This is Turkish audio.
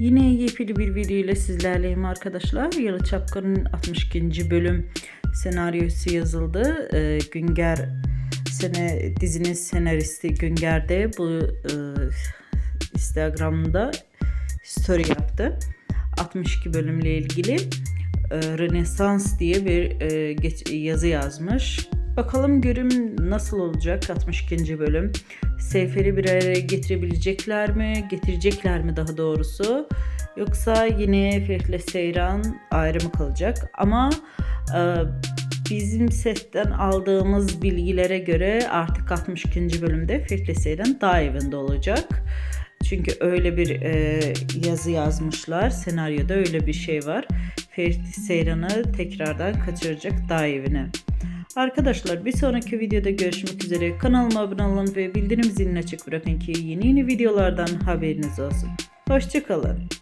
Yine yepyeni bir video ile sizlerleyim arkadaşlar. Yalı Çapkın'ın 62. bölüm senaryosu yazıldı. Ee, Günger sene dizinin senaristi Günger de bu e, Instagram'da story yaptı. 62 bölümle ilgili e, Rönesans diye bir e, geç- yazı yazmış. Bakalım görüm nasıl olacak 62. bölüm. Seyfer'i bir araya getirebilecekler mi? Getirecekler mi daha doğrusu? Yoksa yine Ferit'le Seyran ayrı mı kalacak? Ama e, bizim setten aldığımız bilgilere göre artık 62. bölümde Ferit'le Seyran daha evinde olacak. Çünkü öyle bir e, yazı yazmışlar. Senaryoda öyle bir şey var. Ferit Seyran'ı tekrardan kaçıracak dağ evine. Arkadaşlar bir sonraki videoda görüşmek üzere. Kanalıma abone olun ve bildirim zilini açık bırakın ki yeni yeni videolardan haberiniz olsun. Hoşçakalın.